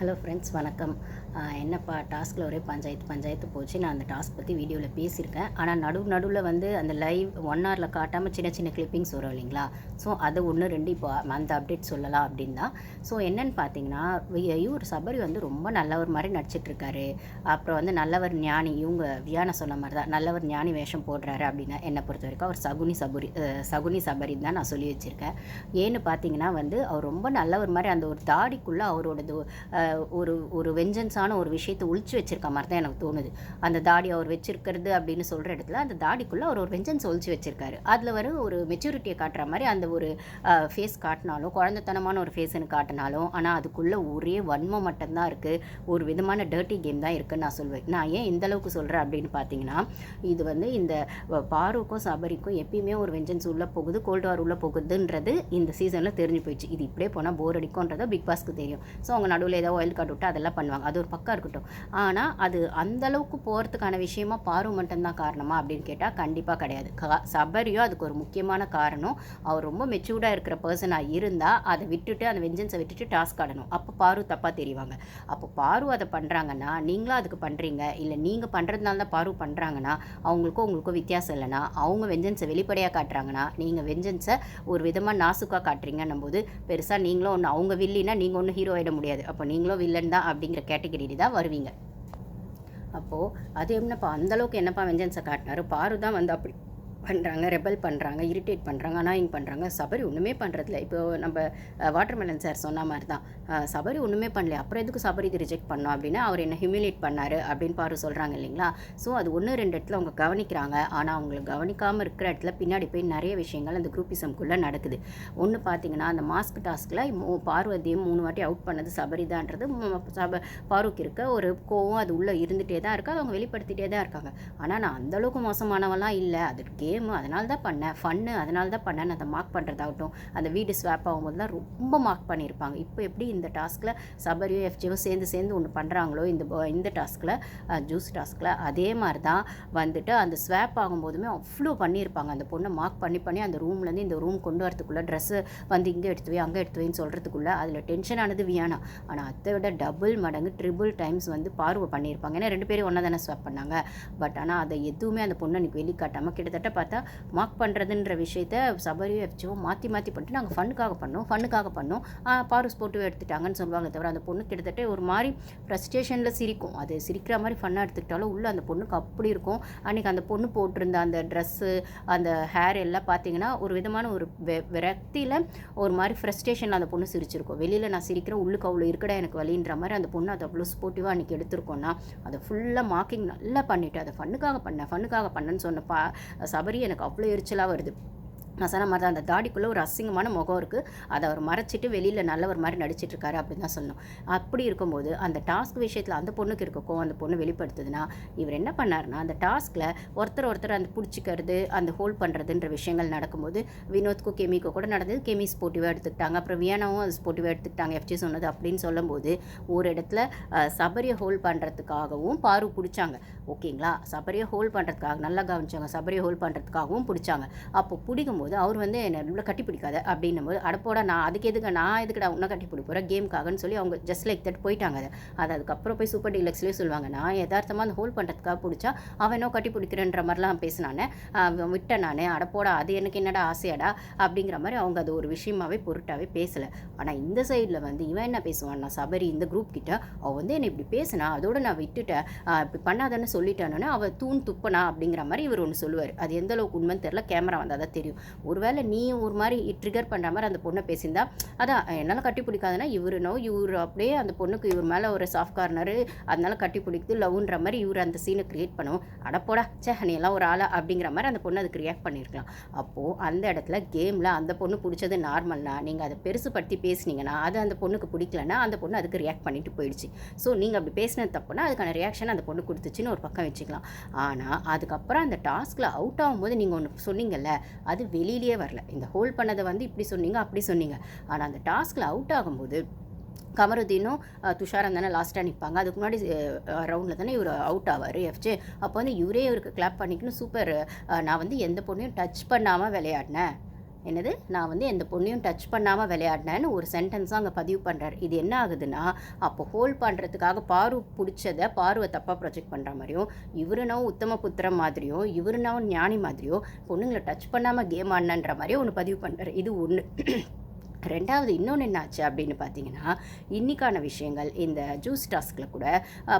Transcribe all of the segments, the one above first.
Hello friends வணக்கம். என்னப்பா டாஸ்கில் ஒரே பஞ்சாயத்து பஞ்சாயத்து போச்சு. நான் அந்த டாஸ்க் பற்றி வீடியோவில் பேசியிருக்கேன். ஆனால் நடு நடுவில் வந்து அந்த லைவ் ஒன் ஹவரில் காட்டாமல் சின்ன சின்ன கிளிப்பிங்ஸ் வரும் இல்லைங்களா? ஸோ அதை ஒன்று ரெண்டு இப்போ அந்த அப்டேட் சொல்லலாம் அப்படின்னா ஸோ என்னன்னு பார்த்தீங்கன்னா வி- இவர் சபரி வந்து ரொம்ப நல்லவர் மாதிரி நடிச்சிட்ருக்காரு. அப்புறம் வந்து நல்லவர் ஞானி இவங்க வியான சொன்ன மாதிரி தான். நல்லவர் ஞானி வேஷம் போடுறாரு அப்படின்னா என்னை பொறுத்த வரைக்கும் அவர் சகுனி சபரி சகுனி சபரி தான் நான் சொல்லி வச்சுருக்கேன். ஏன்னு பார்த்தீங்கன்னா வந்து அவர் ரொம்ப நல்லவர் மாதிரி அந்த ஒரு தாடிக்குள்ளே அவரோடது ஒரு ஒரு வெஞ்சன்ஸான ஒரு விஷயத்தை ஒழிச்சு வச்சிருக்க மாதிரி தான் எனக்கு தோணுது. அந்த தாடி அவர் வச்சிருக்கிறது அப்படின்னு சொல்கிற இடத்துல அந்த தாடிக்குள்ளே அவர் ஒரு வெஞ்சன்ஸ் ஒழிச்சு வச்சிருக்காரு. அதில் வர ஒரு மெச்சூரிட்டியை காட்டுற மாதிரி அந்த ஒரு ஃபேஸ் காட்டினாலும் குழந்தைத்தனமான ஒரு ஃபேஸ்னு காட்டினாலும் ஆனால் அதுக்குள்ளே ஒரே வன்மம் மட்டும்தான் இருக்குது ஒரு விதமான டர்ட்டி கேம் தான் இருக்குதுன்னு நான் சொல்வேன். நான் ஏன் இந்த அளவுக்கு சொல்கிறேன் அப்படின்னு பார்த்தீங்கன்னா இது வந்து இந்த பாருக்கும் சபரிக்கும் எப்பயுமே ஒரு வெஞ்சன்ஸ் உள்ளே போகுது கோல்டு வார் உள்ளே போகுதுன்றது இந்த சீசனில் தெரிஞ்சு போயிடுச்சு. இது இப்படியே போனால் போர் அடிக்கும்ன்றதை பிக் பாஸ்க்கு தெரியும். ஸோ அவங்க நடுவில் ஏதோ ஒயில் கார்டு விட்டு அதெல்லாம் பண்ணுவாங்க. அது ஒரு பக்கம் இருக்கட்டும். ஆனால் அது அந்தளவுக்கு போகிறதுக்கான விஷயமா பாரு மட்டும்தான் காரணமா அப்படின்னு கேட்டால் கண்டிப்பாக கிடையாது. கா- சபரியும் அதுக்கு ஒரு முக்கியமான காரணம் அவர் ரொம்ப மெச்சூர்டாக இருக்கிற பர்சனாக இருந்தால் அதை விட்டுட்டு அந்த வெஞ்சன்ஸை விட்டுட்டு டாஸ்க் ஆடணும் அப்போ பாரு தப்பாக தெரிவாங்க. அப்போ பாரு அதை பண்ணுறாங்கன்னா நீங்களும் அதுக்கு பண்ணுறீங்க இல்லை நீங்கள் பண்ணுறதுனால தான் பாரு பண்ணுறாங்கன்னா அவங்களுக்கும் உங்களுக்கும் வித்தியாசம் இல்லைன்னா அவங்க வெஞ்சன்ஸை வெளிப்படையாக காட்டுறாங்கன்னா நீங்கள் வெஞ்சன்ஸை ஒரு விதமாக நாசுக்காக காட்டுறீங்கன்னும் போது பெருசாக நீங்களும் ஒன்று அவங்க வில்லினா நீங்கள் ஒன்றும் ஹீரோ ஆகிட முடியாது. அப்போ நீங்களும் வில்லன் தான் அப்படிங்கிற கேட்டகரி தான் வருவீங்க. அப்போது அது என்னப்பா அந்தளவுக்கு என்னப்பா வெஞ்சன்ஸை காட்டினாரு? பாரு தான் வந்து அப்படி. பண்ணுறாங்க ரெபல் பண்ணுறாங்க இரிட்டேட் பண்ணுறாங்க அனாயிங் பண்ணுறாங்க சபரி ஒன்றுமே பண்ணுறதில்ல இப்போ நம்ம வாட்டர்மெலன் சார் சொன்ன மாதிரி தான் சபரி ஒன்றுமே பண்ணல அப்புறம் எதுக்கு சபரி இது ரிஜெக்ட் பண்ணோம் அப்படின்னா அவர் என்ன ஹியூமிலேட் பண்ணார் அப்படின்னு பாரு சொல்கிறாங்க இல்லைங்களா? ஸோ அது ஒன்று ரெண்டு இடத்துல அவங்க கவனிக்கிறாங்க. ஆனால் அவங்களை கவனிக்காமல் இருக்கிற இடத்துல பின்னாடி போய் நிறைய விஷயங்கள் அந்த குரூப்பிசம்குள்ளே நடக்குது. ஒன்று பார்த்தீங்கன்னா அந்த மாஸ்க் டாஸ்கில் பார்வதியும் மூணு வாட்டி அவுட் பண்ணது சபரிதான்றது. ம- சப பாருக்கு இருக்க ஒரு கோவம் அது உள்ளே இருந்துகிட்டே தான் இருக்குது அவங்க வெளிப்படுத்திகிட்டே தான் இருக்காங்க. ஆனால் நான் அந்த அளவுக்கு மோசமானவெல்லாம் இல்லை. அதுக்கே கேமு அதனால தான் பண்ணேன். ஃபன்னு அதனால தான் பண்ணேன் அதை மார்க் பண்ணுறதாகட்டும் அந்த வீடு ஸ்வாப் ஆகும்போதுலாம் ரொம்ப மார்க் பண்ணியிருப்பாங்க. இப்போ எப்படி இந்த டாஸ்கில் சபரியும் எஃப்ஜியும் சேர்ந்து சேர்ந்து ஒன்று பண்ணுறாங்களோ இந்த இந்த டாஸ்கில் ஜூஸ் டாஸ்கில் அதே மாதிரி தான் வந்துட்டு அந்த ஸ்வாப் ஆகும்போதுமே அவ்வளோ பண்ணியிருப்பாங்க. அந்த பொண்ணை மார்க் பண்ணி பண்ணி அந்த ரூம்லேருந்து இந்த ரூம் கொண்டு வரதுக்குள்ளே ட்ரெஸ்ஸு வந்து இங்கே எடுத்து போய் அங்கே எடுத்து வைன்னு சொல்கிறதுக்குள்ளே அதில் டென்ஷன் ஆனது வியானா. ஆனால் அதை விட டபுள் மடங்கு ட்ரிபிள் டைம்ஸ் வந்து பார்வை பண்ணியிருப்பாங்க. ஏன்னா ரெண்டு பேரும் ஒன்றா தானே ஸ்வாப் பண்ணாங்க. பட் ஆனால் அதை எதுவுமே அந்த பொண்ணை அன்றைக்கி வெளிக்காட்டாமல் கிட்டத்தட்ட பார்த்தா மார்க் பண்ணுறதுன்ற விஷயத்த சபரியும் எஃப்சியோ மாற்றி மாற்றி பண்ணிட்டு நாங்கள் ஃபண்ணுக்காக பண்ணோம். ஃபண்ணுக்காக பண்ணோம். ஆ, போட்டு எடுத்துட்டாங்கன்னு சொல்லுவாங்க தவிர அந்த பொண்ணு கிட்டத்தட்ட ஒரு மாதிரி ஃப்ரஸ்ட்ரேஷனில் சிரிக்கும். அது சிரிக்கிற மாதிரி ஃபன்னாக எடுத்துக்கிட்டாலும் உள்ளே அந்த பொண்ணுக்கு அப்படி இருக்கும். அன்றைக்கி அந்த பொண்ணு போட்டிருந்த அந்த ட்ரெஸ்ஸு அந்த ஹேர் எல்லாம் பார்த்தீங்கன்னா ஒரு விதமான ஒரு வெ விரக்தியில் ஒரு மாதிரி ஃப்ரஸ்ட்ரேஷனில் அந்த பொண்ணு சிரிச்சிருக்கும். வெளியில் நான் சிரிக்கிறேன் உள்ளுக்கு அவ்வளோ இருக்கடா எனக்கு வழின்ற மாதிரி அந்த பொண்ணு அதை அவ்வளோ ஸ்போர்ட்டிவாக அன்றைக்கி எடுத்திருக்கோன்னா அதை ஃபுல்லாக மார்க்கிங் நல்லா பண்ணிவிட்டு அதை ஃபண்ணுக்காக பண்ணேன் ஃபண்ணுக்காக பண்ணேன்னு சொன்ன பா சபரி எனக்கு அவ்வளோ எரிச்சலாக வருது. நான் சொன்ன மாதிரி தான். அந்த தாடிக்குள்ளே ஒரு அசிங்கமான முகம் இருக்குது அதை அவர் மறைச்சிட்டு வெளியில் நல்ல ஒரு மாதிரி நடிச்சிட்ருக்காரு அப்படின்னு தான் சொன்னோம் அப்படி இருக்கும்போது அந்த டாஸ்க் விஷயத்தில் அந்த பொண்ணுக்கு இருக்க அந்த பொண்ணு வெளிப்படுத்துதுன்னா இவர் என்ன பண்ணாருன்னா அந்த டாஸ்கில் ஒருத்தர் ஒருத்தர் அந்த பிடிச்சிக்கிறது அந்த ஹோல்ட் பண்ணுறதுன்ற விஷயங்கள் நடக்கும்போது வினோத்க்கும் கெமிக்கோ கூட நடந்தது. கெமி ஸ்போர்ட்டிவாக எடுத்துக்கிட்டாங்க. அப்புறம் வியானாவும் அது ஸ்போர்ட்டிவாக எடுத்துக்கிட்டாங்க. எஃப்ஜி சொன்னது அப்படின்னு சொல்லும்போது ஒரு இடத்துல சபரியை ஹோல்ட் பண்ணுறதுக்காகவும் பாரு பிடிச்சாங்க. ஓகேங்களா? சபரியை ஹோல்ட் பண்ணுறதுக்காக நல்லா கவனிச்சாங்க. சபரியை ஹோல்ட் பண்ணுறதுக்காகவும் பிடிச்சாங்க. அப்போ பிடிக்கும்போது அவர் வந்து என்னை உள்ள கட்டி பிடிக்காத அப்படின்னும் போது அடப்போட நான் அதுக்கு எதுக்கு நான் எதுக்குடா உன்னை கட்டி பிடி போகிறேன் கேமுக்காகன்னு சொல்லி அவங்க ஜஸ்ட் லைக் தட் போயிட்டாங்க அதை. அது அதுக்கப்புறம் போய் சூப்பர் டீலக்ஸ்லேயே சொல்லுவாங்க நான் யதார்த்தமாக அந்த ஹோல்ட் பண்ணுறதுக்காக பிடிச்சா அவன் கட்டி பிடிக்கிறன்ற மாதிரிலாம் பேசினானே. அவன் விட்டேன் நான். அடப்போடா அது எனக்கு என்னடா ஆசையாடா? அப்படிங்கிற மாதிரி அவங்க அது ஒரு விஷயமாவே பொருட்டாகவே பேசலை. ஆனால் இந்த சைடில் வந்து இவன் என்ன பேசுவான்னா சபரி இந்த குரூப் கிட்ட அவள் வந்து என்னை இப்படி பேசினா அதோடு நான் விட்டுட்டேன். இப்படி பண்ணாதானே சொல்லிட்டானோன்னே அவள் தூண் துப்பனா அப்படிங்கிற மாதிரி இவர் ஒன்று சொல்லுவார். அது எந்த அளவுக்கு உண்மைன்னு தெரில கேமரா வந்தால் தான் தெரியும். ஒருவேளை நீ ஒரு மாதிரி ட்ரிகர் பண்ணுற மாதிரி அந்த பொண்ணை பேசியிருந்தா அதான் என்னால் கட்டி பிடிக்காதுன்னா இவர் நோ இவர் அப்படியே அந்த பொண்ணுக்கு இவர் மேலே ஒரு சாஃப்ட் கார்னரு அதனால கட்டி பிடிக்குது லவ்ன்ற மாதிரி இவர் அந்த சீனை கிரியேட் பண்ணுவோம் அடப்போடா சே நீ எல்லாம் ஒரு ஆளா அப்படிங்கிற மாதிரி அந்த பொண்ணு அதுக்கு ரியாக்ட் பண்ணியிருக்கலாம். அப்போது அந்த இடத்துல கேமில் அந்த பொண்ணு பிடிச்சது நார்மல்னா நீங்கள் அதை பெருசுப்படுத்தி பேசுனீங்கன்னா அது அந்த பொண்ணுக்கு பிடிக்கலன்னா அந்த பொண்ணு அதுக்கு ரியாக்ட் பண்ணிட்டு போயிடுச்சு. ஸோ நீங்கள் அப்படி பேசினது தப்புனா அதுக்கான ரியாக்ஷன் அந்த பொண்ணு கொடுத்துச்சுன்னு ஒரு பக்கம் வச்சுக்கலாம். ஆனால் அதுக்கப்புறம் அந்த டாஸ்கில் அவுட் ஆகும்போது நீங்கள் ஒன்று சொன்னீங்கல்ல அது வெளியிலேயே வரல. இந்த ஹோல்ட் பண்ணதை வந்து இப்படி சொன்னீங்க அப்படி சொன்னீங்க. ஆனால் அந்த டாஸ்கில் அவுட் ஆகும்போது கமருதீனும் துஷாரம் தானே லாஸ்ட்டாக நிற்பாங்க அதுக்கு முன்னாடி ரவுண்டில் தானே இவர் அவுட் ஆவார் எஃப்ஜே அப்போ வந்து இவரே இவருக்கு கிளாப் பண்ணிக்கணும் சூப்பர் நான் வந்து எந்த பொண்ணையும் டச் பண்ணாமல் விளையாடினேன். என்னது? நான் வந்து எந்த பொண்ணையும் டச் பண்ணாமல் விளையாடினேன்னு ஒரு சென்டென்ஸாக அங்கே பதிவு பண்ணுறாரு இது என்ன ஆகுதுன்னா அப்போ ஹோல்ட் பண்ணுறதுக்காக பாரு பிடிச்சதை பாருவை தப்பாக ப்ரொஜெக்ட் பண்ணுற மாதிரியும் இவருனாவும் உத்தம புத்திரம் மாதிரியும் இவருனாவும் ஞானி மாதிரியும் பொண்ணுங்களை டச் பண்ணாமல் கேம் ஆடினன்ற மாதிரியும் ஒன்று பதிவு பண்ணுறாரு இது ஒன்று ரெண்டாவது இன்னொன்று என்னாச்சு அப்படின்னு பார்த்தீங்கன்னா இன்றைக்கான விஷயங்கள் இந்த ஜூஸ் டாஸ்கில் கூட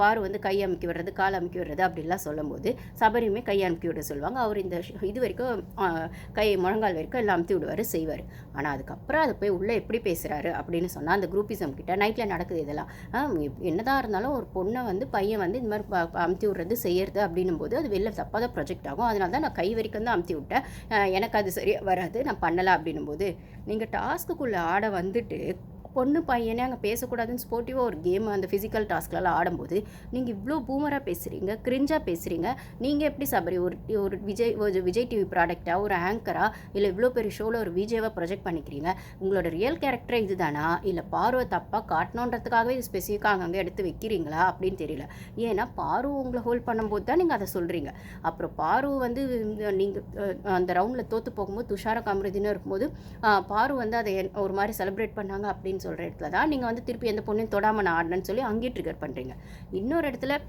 பாரு வந்து கை அமுக்கி விடுறது கால் அமுக்கி விடுறது அப்படிலாம் சொல்லும்போது சபரியுமே கை அமுக்கி விட சொல்லுவாங்க. அவர் இந்த இது வரைக்கும் கை முழங்கால் வரைக்கும் எல்லாம் அமுத்தி விடுவார் செய்வார். ஆனால் அதுக்கப்புறம் அதை போய் உள்ளே எப்படி பேசுகிறாரு அப்படின்னு சொன்னால் அந்த குரூப்பிசம் கிட்ட நைட்டில் நடக்குது இதெல்லாம். என்னதான் இருந்தாலும் ஒரு பொண்ணை வந்து பையன் வந்து இந்த மாதிரி அமுத்தி விடுறது செய்யறது அப்படின்னும் போது அது வெளில தப்பாக தான் ப்ரொஜெக்ட் ஆகும். அதனால தான் நான் கை வரைக்கும் தான் அமுத்தி விட்டேன். எனக்கு அது சரியாக வராது. நான் பண்ணலை அப்படின்னும் போது நீங்கள் டாஸ்க்கு டாஸ்க்குள்ளே ஆட வந்துட்டு பொண்ணு பையனே அங்கே பேசக்கூடாதுன்னு ஸ்போர்ட்டிவாக ஒரு கேம் அந்த ஃபிசிக்கல் டாஸ்க்லலாம் ஆடும்போது நீங்கள் இவ்வளோ பூமராக பேசுகிறீங்க கிரிஞ்சாக பேசுகிறீங்க நீங்கள் எப்படி சபரி ஒரு ஒரு விஜய் ஒரு விஜய் டிவி ப்ராடக்டாக ஒரு ஆங்கராக இல்லை இவ்வளோ பெரிய ஷோவில் ஒரு விஜயவாக ப்ரொஜெக்ட் பண்ணிக்கிறீங்க உங்களோட ரியல் கேரக்டரே இதுதானா? இல்லை பார்வை தப்பாக காட்டணுன்றதுக்காகவே இது ஸ்பெசிஃபிக்காக அங்கங்கே எடுத்து வைக்கிறீங்களா? அப்படின்னு தெரியல. ஏன்னா பாரு உங்களை ஹோல்ட் பண்ணும்போது தான் நீங்கள் அதை சொல்கிறீங்க அப்புறம் பாரு வந்து நீங்கள் அந்த ரவுண்டில் தோற்று போகும்போது துஷார காமருதின்னு இருக்கும்போது பாரு வந்து அதை என்- ஒரு மாதிரி செலிப்ரேட் பண்ணாங்க அப்படின்னு சொல்கிற இடத்துல தான் நீங்கள் வந்து திருப்பி எந்த பொண்ணையும் தொடாமல் நான் ஆடினேன்னு சொல்லி அங்கேயே ட்ரிகர் பண்ணுறீங்க இன்னொரு இடத்துல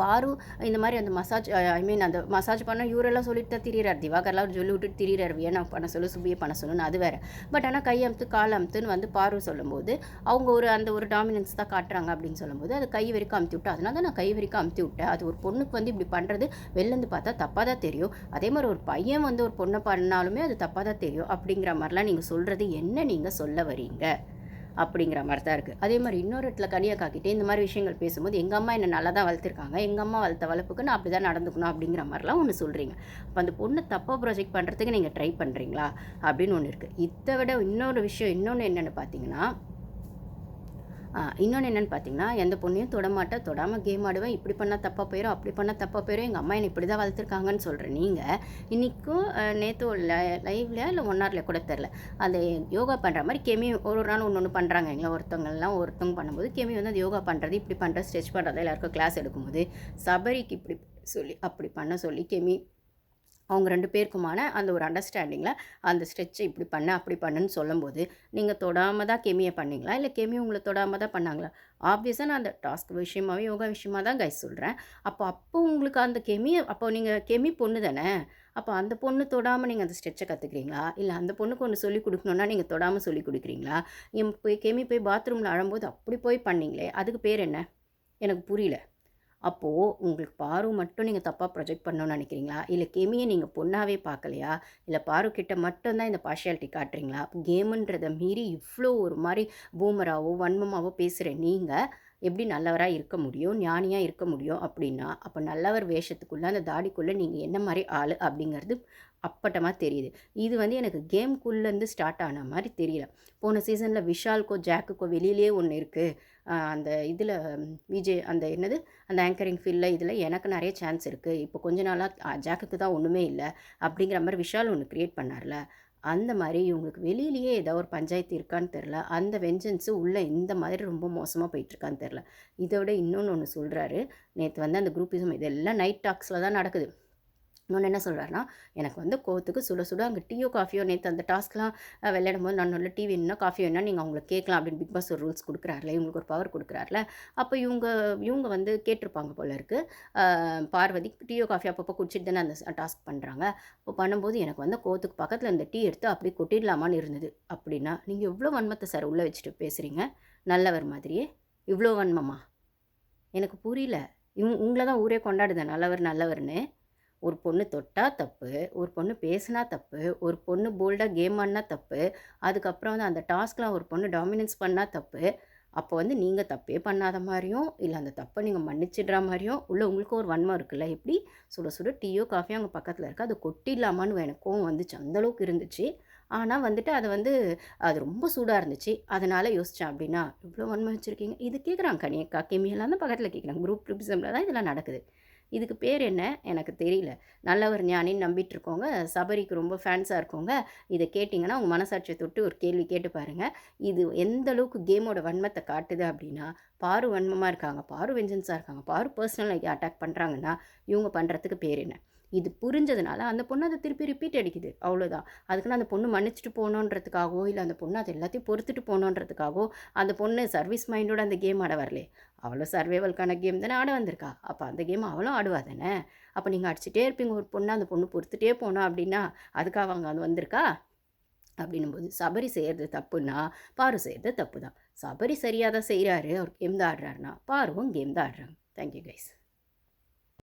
பாரு இந்த மாதிரி அந்த மசாஜ் ஐ மீன் அந்த மசாஜ் பண்ண இவரெல்லாம் சொல்லிட்டு தான் திரியிறார். திவாகர்லாம் சொல்லி விட்டுட்டு திரியிறார். வியனா பண்ண சொல்லு சுபியை பண்ண சொல்லுன்னு அது வேறு. பட் ஆனால் கை அமுத்து கால் அமுத்துன்னு வந்து பாரு சொல்லும்போது அவங்க ஒரு அந்த ஒரு டாமினன்ஸ் தான் காட்டுறாங்க அப்படின்னு சொல்லும்போது அது கை வரைக்கும் அமுத்தி விட்டேன் அதனால தான் நான் கை வரைக்கும் அமுத்தி விட்டேன். அது ஒரு பொண்ணுக்கு வந்து இப்படி பண்ணுறது வெளிலேருந்து பார்த்தா தப்பாக தான் தெரியும். அதே மாதிரி ஒரு பையன் வந்து ஒரு பொண்ணை பண்ணாலுமே அது தப்பாக தான் தெரியும். அப்படிங்கிற மாதிரிலாம் நீங்கள் சொல்கிறது என்ன நீங்கள் சொல்ல வரீங்க? அப்படிங்கிற மாதிரி தான் இருக்குது அதே மாதிரி இன்னொரு இடத்துல கனியை காக்கிட்டு இந்த மாதிரி விஷயங்கள் பேசும்போது எங்கள் அம்மா என்னை நல்லா தான் வளர்த்துருக்காங்க. எங்கள் அம்மா வளர்த்த வளர்ப்புக்கு நான் அப்படி தான் நடந்துக்கணும் அப்படிங்கிற மாதிரிலாம் ஒன்று சொல்கிறீங்க அப்போ அந்த பொண்ணை தப்பாக ப்ரொஜெக்ட் பண்ணுறதுக்கு நீங்கள் ட்ரை பண்ணுறீங்களா அப்படின்னு ஒன்று இருக்குது இதை விட இன்னொரு விஷயம் இன்னொன்று என்னென்னு பார்த்தீங்கன்னா இன்னொன்று என்னென்னு பார்த்தீங்கன்னா எந்த பொண்ணையும் தொடமாட்டேன் தொடாமல் கேம் ஆடுவேன். இப்படி பண்ணால் தப்பாக போயிடும் அப்படி பண்ணால் தப்பாக போயிடும் எங்கள் அம்மா என்னை இப்படி தான் வளர்த்துருக்காங்கன்னு சொல்கிறேன் நீங்கள் இன்றைக்கும் நேற்று லைவ்ல இல்லை ஒன் ஹவரில் கூட தெரில அந்த யோகா பண்ணுற மாதிரி கெமி ஒரு ஒரு நாள் ஒன்று ஒன்று பண்ணுறாங்க எங்களை ஒருத்தவங்கலாம் ஒருத்தவங்க பண்ணும்போது கெமி வந்து அது யோகா பண்ணுறது இப்படி பண்ணுறது ஸ்ட்ரெச் பண்ணுறது எல்லாருக்கும் கிளாஸ் எடுக்கும்போது சபரிக்கு இப்படி சொல்லி அப்படி பண்ண சொல்லி கெமி அவங்க ரெண்டு பேருக்குமான அந்த ஒரு அண்டர்ஸ்டாண்டிங்கில் அந்த ஸ்ட்ரெச்சை இப்படி பண்ண அப்படி பண்ணுன்னு சொல்லும்போது நீங்கள் தொடாமல் தான் கெமியை பண்ணீங்களா? இல்லை கெமி உங்களை தொடாமல் தான் பண்ணாங்களா? ஆப்வியஸாக நான் அந்த டாஸ்க் விஷயமாகவே யோகா விஷயமா தான் கைஸ் சொல்கிறேன் அப்போ அப்போ உங்களுக்கு அந்த கெமியை அப்போ நீங்கள் கெமி பொண்ணு தானே? அப்போ அந்த பொண்ணு தொடாமல் நீங்கள் அந்த ஸ்ட்ரெச்சை கற்றுக்குறீங்களா இல்லை அந்த பொண்ணுக்கு ஒன்று சொல்லி கொடுக்கணுன்னா நீங்கள் தொடாமல் சொல்லி கொடுக்குறீங்களா? என் போய் கெமி போய் பாத்ரூமில் அழும்போது அப்படி போய் பண்ணீங்களே அதுக்கு பேர் என்ன? எனக்கு புரியல. அப்போது உங்களுக்கு பாரு மட்டும் நீங்கள் தப்பாக ப்ரொஜெக்ட் பண்ணணும்னு நினைக்கிறீங்களா? இல்லை கெமியை நீங்கள் பொண்ணாகவே பார்க்கலையா? இல்லை பாரு கிட்ட மட்டும்தான் இந்த பார்ஷியாலிட்டி காட்டுறீங்களா? கேமுன்றதை மீறி இவ்வளோ ஒரு மாதிரி பூமராவோ வன்மமாவோ பேசுகிற நீங்கள் எப்படி நல்லவராக இருக்க முடியும் ஞானியாக இருக்க முடியும் அப்படின்னா அப்போ நல்லவர் வேஷத்துக்குள்ளே அந்த தாடிக்குள்ளே நீங்கள் என்ன மாதிரி ஆள் அப்படிங்கிறது அப்பட்டமாக தெரியுது. இது வந்து எனக்கு கேம்குள்ளேருந்து ஸ்டார்ட் ஆன மாதிரி தெரியல. போன சீசனில் விஷால்க்கோ ஜாக்குக்கோ வெளியிலேயே ஒன்று இருக்குது அந்த இதில் விஜய் அந்த என்னது அந்த ஆங்கரிங் ஃபீல்டில் இதில் எனக்கு நிறைய சான்ஸ் இருக்குது இப்போ கொஞ்ச நாளாக ஜாக்குக்கு தான் ஒன்றுமே இல்லை அப்படிங்கிற மாதிரி விஷால் ஒன்று க்ரியேட் பண்ணார்ல. அந்த மாதிரி இவங்களுக்கு வெளியிலேயே ஏதோ ஒரு பஞ்சாயத்து இருக்கான்னு தெரில அந்த வெஞ்சன்ஸு உள்ளே இந்த மாதிரி ரொம்ப மோசமாக போயிட்டுருக்கான்னு தெரில இதை விட இன்னொன்று ஒன்று சொல்கிறாரு நேற்று வந்து அந்த குரூப்பிசம் இதெல்லாம் நைட் டாக்ஸில் தான் நடக்குது. இன்னொன்று என்ன சொல்கிறாருன்னா எனக்கு வந்து கோவத்துக்கு சுட சுட அங்கே டீயோ காஃபியோ நேற்று அந்த டாஸ்க்லாம் விளையாடும் போது நான் நல்ல டீ வேணும்னா காஃபி வேணும்னா நீங்கள் அவங்களுக்கு கேட்கலாம் அப்படின்னு பிக் பாஸ் ஒரு ரூல்ஸ் கொடுக்குறாருல இவங்களுக்கு ஒரு பவர் கொடுக்குறாருல. அப்போ இவங்க இவங்க வந்து கேட்டிருப்பாங்க போல இருக்குது பார்வதி டீயோ காஃபி அப்பப்போ குடிச்சிட்டு தானே அந்த டாஸ்க் பண்ணுறாங்க அப்போ பண்ணும்போது எனக்கு வந்து கோவத்துக்கு பக்கத்தில் இந்த டீ எடுத்து அப்படியே கொட்டிடலாமான்னு இருந்தது. அப்படின்னா நீங்கள் எவ்வளோ வன்மத்தை சார் உள்ளே வச்சுட்டு பேசுகிறீங்க நல்லவர் மாதிரியே. இவ்வளோ வன்மமா? எனக்கு புரியல. இவங்க உங்களை தான் ஊரே கொண்டாடுது நல்லவர் நல்லவர்னு. ஒரு பொண்ணு தொட்டால் தப்பு ஒரு பொண்ணு பேசினா தப்பு ஒரு பொண்ணு போல்டாக கேம் ஆடினா தப்பு அதுக்கப்புறம் வந்து அந்த டாஸ்க்லாம் ஒரு பொண்ணு டாமினன்ஸ் பண்ணால் தப்பு அப்போ வந்து நீங்கள் தப்பே பண்ணாத மாதிரியும் இல்லை அந்த தப்பை நீங்கள் மன்னிச்சிடுற மாதிரியும் உள்ளே உங்களுக்கு ஒரு வன்மம் இருக்குல்ல? எப்படி? சுட சுட டீயோ காஃபியோ அங்கே பக்கத்தில் இருக்குது அது கொட்டிடலாமான்னு எனக்கு கோவம் வந்துச்சு. அந்தளவுக்கு இருந்துச்சு. ஆனால் வந்துட்டு அது வந்து அது ரொம்ப சூடாக இருந்துச்சு. அதனால் யோசித்தேன் அப்படின்னா இவ்வளோ வன்மம் வச்சுருக்கீங்க? இது கேட்குறாங்க கனியக்கா கெமியெல்லாம் தான் பக்கத்தில் கேட்குறாங்க குரூப் ட்ரிப்ஸில் தான் இதெல்லாம் நடக்குது. இதுக்கு பேர் என்ன? எனக்கு தெரியல. நல்லவர் ஞானின்னு நம்பிட்டு இருக்கோங்க சபரிக்கு ரொம்ப ஃபேன்ஸாக இருக்கோங்க இதை கேட்டிங்கன்னா உங்கள் மனசாட்சியை தொட்டு ஒரு கேள்வி கேட்டு பாருங்கள் இது எந்த அளவுக்கு கேமோட வன்மத்தை காட்டுது அப்படின்னா பாரு வன்மமாக இருக்காங்க பாரு வெஞ்சன்ஸாக இருக்காங்க பாரு பர்சனலாக அட்டாக் பண்ணுறாங்கன்னா இவங்க பண்ணுறதுக்கு பேர் என்ன? இது புரிஞ்சதுனால அந்த பொண்ணு அதை திருப்பி ரிப்பீட் அடிக்குது. அவ்வளோதான் அதுக்குன்னு அந்த பொண்ணு மன்னிச்சுட்டு போகணுன்றதுக்காகவோ இல்லை அந்த பொண்ணு அது எல்லாத்தையும் பொறுத்துட்டு போகணுன்றதுக்காகவோ அந்த பொண்ணு சர்வீஸ் மைண்டோட அந்த கேம் ஆட வரலே. அவ்வளோ சர்வேவல்கான கேம் தானே ஆட வந்திருக்கா. அப்போ அந்த கேம் அவளும் ஆடுவா தானே? அப்போ நீங்கள் அடிச்சுட்டே இருப்பீங்க. ஒரு பொண்ணு அந்த பொண்ணு பொறுத்துட்டே போனோம் அப்படின்னா அதுக்காக அவங்க அது வந்திருக்கா? அப்படின்னும் போது சபரி செய்கிறது தப்புன்னா பாரு செய்கிறது தப்பு தான் சபரி சரியாக தான் செய்கிறாரு அவர் கேம் தான் ஆடுறாருன்னா பாருவும் கேம் தான் ஆடுறாங்க. Thank you guys